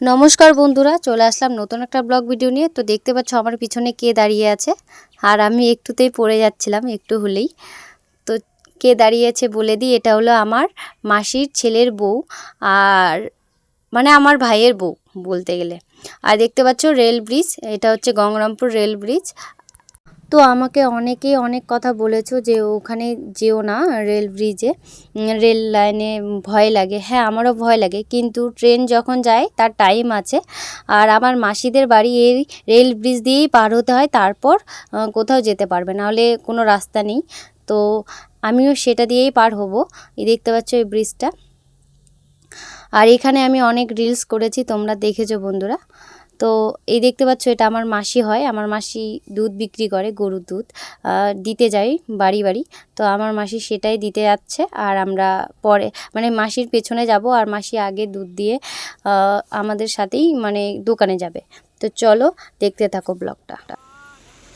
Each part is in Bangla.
নমস্কার বন্ধুরা, চলে আসলাম নতুন একটা ব্লগ ভিডিও নিয়ে। তো দেখতে পাচ্ছ আমার পিছনে কে দাঁড়িয়ে আছে। আর আমি একটুতেই পড়ে যাচ্ছিলাম একটু হলেই। তো কে দাঁড়িয়েছে বলে দিই, এটা হলো আমার মাসির ছেলের বউ আর মানে আমার ভাইয়ের বউ বলতে গেলে। আর দেখতে পাচ্ছ রেল ব্রিজ, এটা হচ্ছে গঙ্গরামপুর রেল ব্রিজ। তো আমাকে অনেকেই অনেক কথা বলেছ যে ওখানে যেও না রেল ব্রিজে রেল লাইনে ভয় লাগে। হ্যাঁ আমারও ভয় লাগে। কিন্তু ট্রেন যখন যায়, তার টাইম আছে। আর আমার মাসিদের বাড়ি এই রেল ব্রিজ দিয়েই পার হতে হয়। তারপর কোথাও যেতে পারবে নাহলে কোনো রাস্তা নেই। তো আমিও সেটা দিয়েই পার হব। এই দেখতে পাচ্ছ এই ব্রিজটা। আর এখানে আমি অনেক রিলস করেছি। তোমরা দেখেছ বন্ধুরা। তো এই দেখতে পাচ্ছ এটা আমার মাসি হয়। আমার মাসি দুধ বিক্রি করে, গরুর দুধ। দিতে যাই বাড়ি বাড়ি। তো আমার মাসি সেটাই দিতে যাচ্ছে আর আমরা পরে মানে মাসির পেছনে যাব আর মাসি আগে দুধ দিয়ে আমাদের সাথেই মানে দোকানে যাবে। তো চলো দেখতে থাকো ব্লগটা।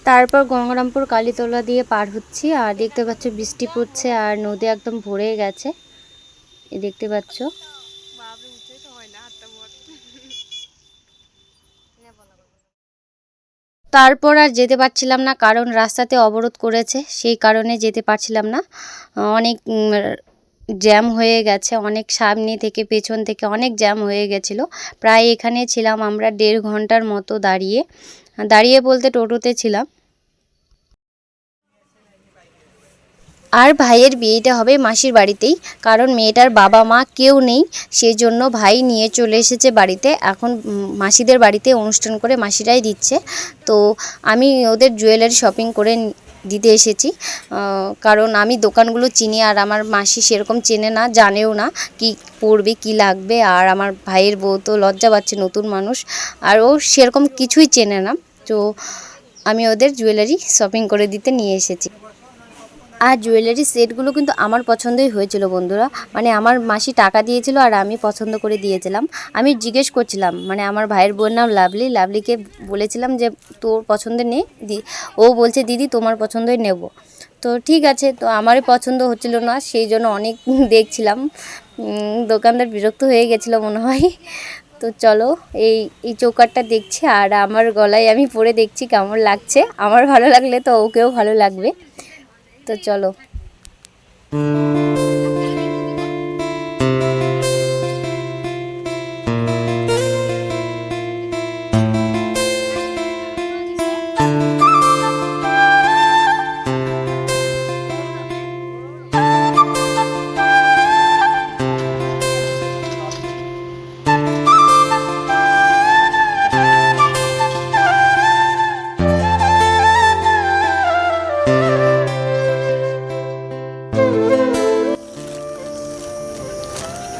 তারপর গঙ্গারামপুর কালীতলা দিয়ে পার হচ্ছি আর দেখতে পাচ্ছ বৃষ্টি পড়ছে আর নদী একদম ভরে গেছে। দেখতে পাচ্ছ। তারপর আর যেতে পারছিলাম না, কারণ রাস্তাতে অবরোধ করেছে, সেই কারণে যেতে পারছিলাম না। অনেক জ্যাম হয়ে গেছে, অনেক সামনে থেকে পেছন থেকে অনেক জ্যাম হয়ে গেছিল। প্রায় এখানে ছিলাম আমরা দেড় ঘণ্টার মতো দাঁড়িয়ে। দাঁড়িয়ে বলতে টোটোতে ছিলাম। আর ভাইয়ের বিয়েটা হবে মাসির বাড়িতেই, কারণ মেয়েটার বাবা মা কেউ নেই, সেজন্য ভাই নিয়ে চলে এসেছে বাড়িতে। এখন মাসিদের বাড়িতে অনুষ্ঠান করে মাসিরাই দিচ্ছে। তো আমি ওদের জুয়েলারি শপিং করে দিতে এসেছি। কারণ আমি দোকানগুলো চিনি আর আমার মাসি সেরকম চেনে না, জানেও না কি পড়বে কি লাগবে। আর আমার ভাইয়ের বউ তো লজ্জা পাচ্ছে, নতুন মানুষ। আর ও সেরকম কিছুই চেনে না। তো আমি ওদের জুয়েলারি শপিং করে দিতে নিয়ে এসেছি। আর জুয়েলারি সেটগুলো কিন্তু আমার পছন্দই হয়েছিল বন্ধুরা। মানে আমার মাসি টাকা দিয়েছিল আর আমি পছন্দ করে দিয়েছিলাম। আমি জিজ্ঞেস করছিলাম মানে আমার ভাইয়ের বোন নাম লাভলি। লাভলিকে বলেছিলাম যে, তোর পছন্দের নে, দি ও বলছে, দিদি, তোমার পছন্দই নেব। তো ঠিক আছে, তো আমারই পছন্দ হচ্ছিল না, সেই জন্য অনেক দেখছিলাম। দোকানদার বিরক্ত হয়ে গেছিল মনে হয়। তো চলো, এই এই চৌকারটা দেখছি আর আমার গলায় আমি পরে দেখছি কেমন লাগছে। আমার ভালো লাগলে তো ওকেও ভালো লাগবে। তো চলো।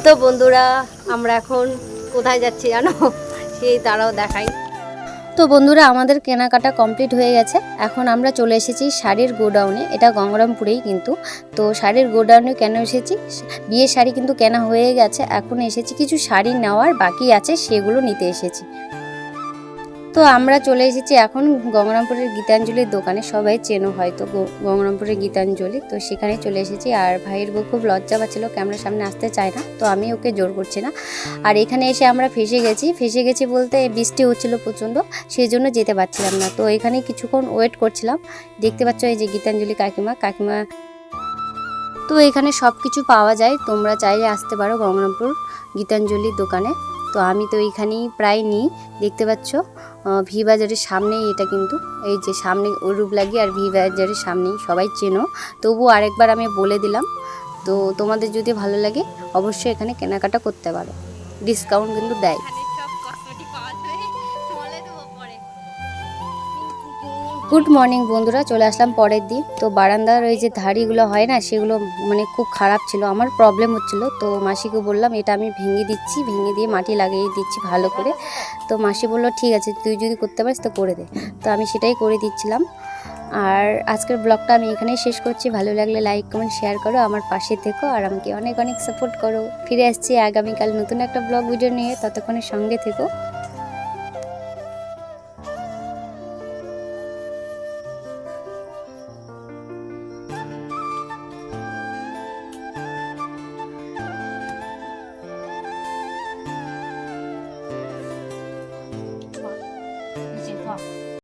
তো বন্ধুরা, আমরা এখন কোথায় যাচ্ছি জানো? সেই তারাও দেখাই। তো বন্ধুরা, আমাদের কেনাকাটা কমপ্লিট হয়ে গেছে। এখন আমরা চলে এসেছি শাড়ির গোডাউনে। এটা গঙ্গরামপুরেই কিন্তু। তো শাড়ির গোডাউনে কেন এসেছি? বিয়ের শাড়ি কিন্তু কেনা হয়ে গেছে। এখন এসেছি, কিছু শাড়ি নেওয়ার বাকি আছে, সেগুলো নিতে এসেছি। তো আমরা চলে এসেছি এখন গঙ্গরামপুরের গীতাঞ্জলির দোকানে। সবাই চেনো হয়তো গঙ্গারামপুরের গীতাঞ্জলি। তো সেখানে চলে এসেছি আর ভাইয়ের বউ খুব লজ্জা পাচ্ছিল, ক্যামেরার সামনে আসতে চায় না। তো আমি ওকে জোর করছি না। আর এখানে এসে আমরা ফেসে গেছি। ফেসে গেছি বলতে বৃষ্টি হচ্ছিল প্রচণ্ড সেই জন্য যেতে পারছিলাম না। তো এখানে কিছুক্ষণ ওয়েট করছিলাম। দেখতে পাচ্ছ এই যে গীতাঞ্জলি কাকিমা। কাকিমা তো এখানে সব কিছু পাওয়া যায়। তোমরা চাইলে আসতে পারো গঙ্গরামপুর গীতাঞ্জলির দোকানে। তো আমি তো এইখানেই প্রায় নিই, দেখতে পাচ্ছ? ভি বাজারের সামনেই এটা কিন্তু, এই যে সামনে রূপ লাগিয়ে আর ভি বাজারের সামনেই সবাই চেনো। তবু আরেকবার আমি বলে দিলাম, তো তোমাদের যদি ভালো লাগে অবশ্যই এখানে কেনাকাটা করতে পারো। ডিসকাউন্ট কিন্তু দেয়। গুড মর্নিং বন্ধুরা, চলে আসলাম পরের দিন। তো বারান্দার ওই যে ধাড়িগুলো হয় না, সেগুলো মানে খুব খারাপ ছিল, আমার প্রবলেম হচ্ছিল। তো মাসিকে বললাম, এটা আমি ভেঙে দিচ্ছি, ভেঙে দিয়ে মাটি লাগিয়ে দিচ্ছি ভালো করে। তো মাসি বলল, ঠিক আছে, তুই যদি করতে পারিস তো করে দে। তো আমি সেটাই করে দিচ্ছিলাম। আর আজকের ব্লগটা আমি এখানেই শেষ করছি। ভালো লাগলে লাইক কমেন্ট শেয়ার করো, আমার পাশে থেকো, আর আমাকে অনেক অনেক সাপোর্ট করো। ফিরে আসছি আগামীকাল নতুন একটা ব্লগ ভিডিও নিয়ে, ততক্ষণের সঙ্গে থেকো।